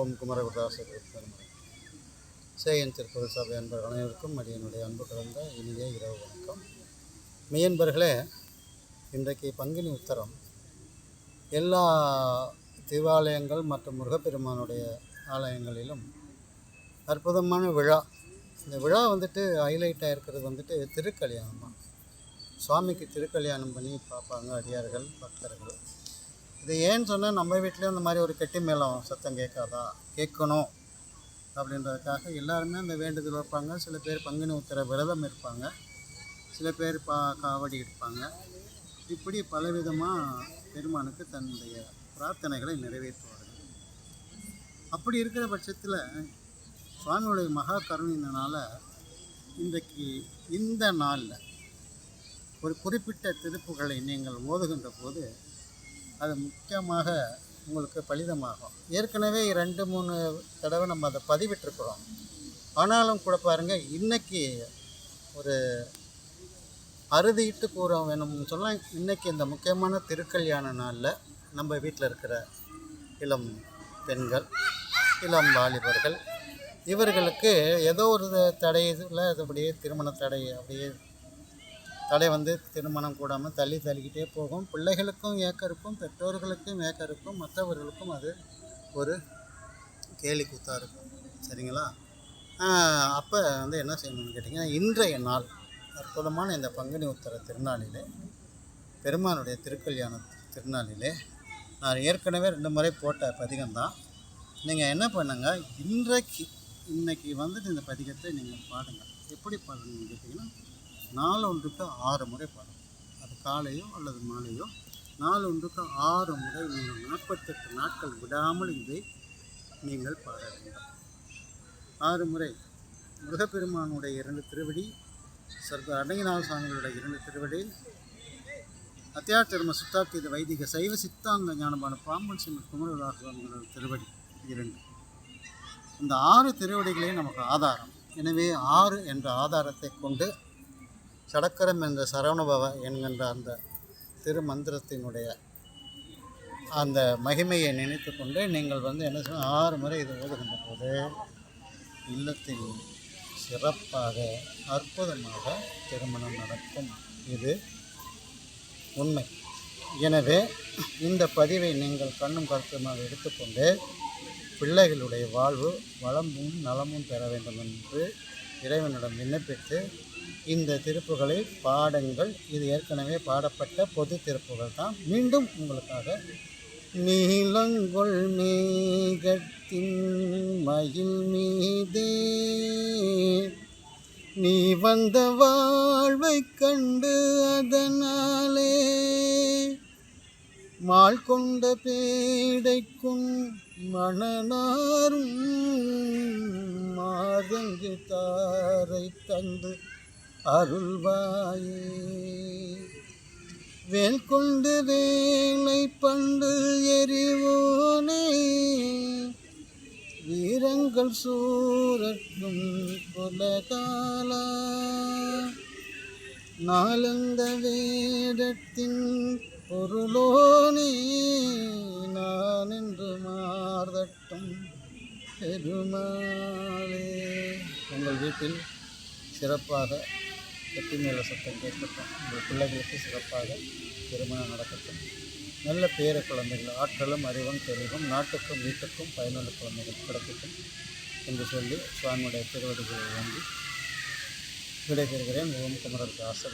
ஓம் குமரகுருதாச பெருமாள் சேயன் திருப்பதி சபை அன்பர்கள் அனைவருக்கும் அடியனுடைய அன்பு கலந்த இனிய இரவு வணக்கம். மெய்யன்பர்களே இன்றைக்கு பங்குனி உத்தரம். எல்லா தேவாலயங்கள் மற்றும் முருகப்பெருமானுடைய ஆலயங்களிலும் அற்புதமான விழா. இந்த விழா வந்துட்டு ஹைலைட்டாக இருக்கிறது வந்துட்டு திருக்கல்யாணம் தான் சுவாமிக்கு திருக்கல்யாணம் பண்ணி பார்ப்பாங்க அடியார்கள் பக்தர்கள். இது ஏன்னு சொன்னால் நம்ம வீட்லேயும் அந்த மாதிரி ஒரு கெட்டி மேளம் சத்தம் கேட்காதா? கேட்கணும் அப்படின்றதுக்காக எல்லாருமே அந்த வேண்டுதல் வைப்பாங்க. சில பேர் பங்குனி உத்தர விரதம் இருப்பாங்க. சில பேர் பா காவடி எடுப்பாங்க. இப்படி பலவிதமாக பெருமானுக்கு தன்னுடைய பிரார்த்தனைகளை நிறைவேற்றுவார்கள். அப்படி இருக்கிற பட்சத்தில் சுவாமியுடைய மகா கருணையினால இன்றைக்கு இந்த நாளில் ஒரு குறிப்பிட்ட திருப்புகளை நீங்கள் ஓதுகின்ற போது அது முக்கியமாக உங்களுக்கு பலிதமாகும். ஏற்கனவே ரெண்டு மூணு தடவை நம்ம அதை பதிவிட்டிருக்கிறோம். ஆனாலும் கூட பாருங்கள் இன்றைக்கி ஒரு அறுதிட்டு கூற வேணும்னு சொன்னால் இன்றைக்கி இந்த முக்கியமான திருக்கல்யாண நாளில் நம்ம வீட்டில் இருக்கிற இளம் பெண்கள் இளம் வாலிபர்கள் இவர்களுக்கு ஏதோ ஒரு தடையில் அப்படியே திருமண தடை அப்படியே தடை வந்து திருமணம் கூடாமல் தள்ளி தள்ளிக்கிட்டே போகும். பிள்ளைகளுக்கும் ஏக்கருக்கும் பெற்றோர்களுக்கும் ஏக்கருக்கும் மற்றவர்களுக்கும் அது ஒரு கேலி கூத்தாக இருக்கும். சரிங்களா? அப்போ வந்து என்ன செய்யணும்னு கேட்டிங்கன்னா இன்றைய நாள் அற்புதமான இந்த பங்குனி உத்தர திருநாளிலே பெருமானுடைய திருக்கல்யாண திருநாளிலே நான் ஏற்கனவே ரெண்டு முறை போட்ட பதிகம்தான். நீங்கள் என்ன பண்ணுங்கள் இன்றைக்கு இன்றைக்கி வந்துட்டு இந்த பதிகத்தை நீங்கள் பாடுங்கள் எப்படி பாடணும்னு கேட்டிங்கன்னா நாள் ஒன்றுக்கு ஆறு முறை பாடணும் அது காலையோ அல்லது மாலையோ. நாள் ஒன்றுக்கு ஆறு முறை நீங்கள் நாற்பத்தெட்டு நாட்கள் விடாமல் இதை நீங்கள் பாட வேண்டும். ஆறு முறை. முருகப்பெருமானுடைய இரண்டு திருவடி சர்வ அடங்கிநாத சுவாமிகளுடைய இரண்டு திருவடி அத்தியாத்திரம சுத்தாத்தீத வைதிக சைவ சித்தாந்த ஞானமான பாம்பன் சிம்ம குமரதாசுவாமிகளோட திருவடி இரண்டு. இந்த ஆறு திருவடிகளே நமக்கு ஆதாரம். எனவே ஆறு என்ற ஆதாரத்தை கொண்டு சடக்கரம் என்ற சரவணபவ என்கின்ற அந்த திருமந்திரத்தினுடைய அந்த மகிமையை நினைத்து கொண்டு நீங்கள் வந்து என்ன செய்ய ஆறு முறை இது ஓதுகின்ற போது இல்லத்தில் சிறப்பாக அற்புதமாக திருமணம் நடக்கும். இது உண்மை. எனவே இந்த பதிவை நீங்கள் கண்ணும் கருத்துமாக எடுத்துக்கொண்டு பிள்ளைகளுடைய வாழ்வு வளமும் நலமும் பெற வேண்டும் என்று இறைவனிடம் விண்ணப்பித்து இந்த திருப்புகளை பாடுங்கள் இது ஏற்கனவே பாடப்பட்ட பொது திருப்புகள் தான். மீண்டும் உங்களுக்காக நீலங்கொள் மேகத்தின் மயில் மீதே நீ வந்த வாழ்வை கண்டு அதனாலே மால் கொண்ட பேடைக்கும் மணனாரும் மாதங்கு தாரை தந்து அருள்வாயே. வேல் கொண்டு வேலை பண்டு எரிவோனே வீரங்கள் சூரக்கும் குலகாலா. நாளந்த வேடத்தின் பொருளோனே. நான் என்று மாறட்டும் பெருமாளே. உங்கள் வீட்டில் சிறப்பாக வெற்றிமேல சத்தம் கேட்கட்டும். உங்கள் பிள்ளைகளுக்கு சிறப்பாக திருமணம் நடக்கட்டும். நல்ல பேர குழந்தைகள் ஆற்றலும் அறிவும் தெளிவும் நாட்டுக்கும் வீட்டுக்கும் பயனுள்ள குழந்தைகள் கிடைக்கட்டும் என்று சொல்லி சுவாமியுடைய திருவடிகளை வாங்கி விடைபெறுகிறேன். ஓம் குமரருக்கு ஆசை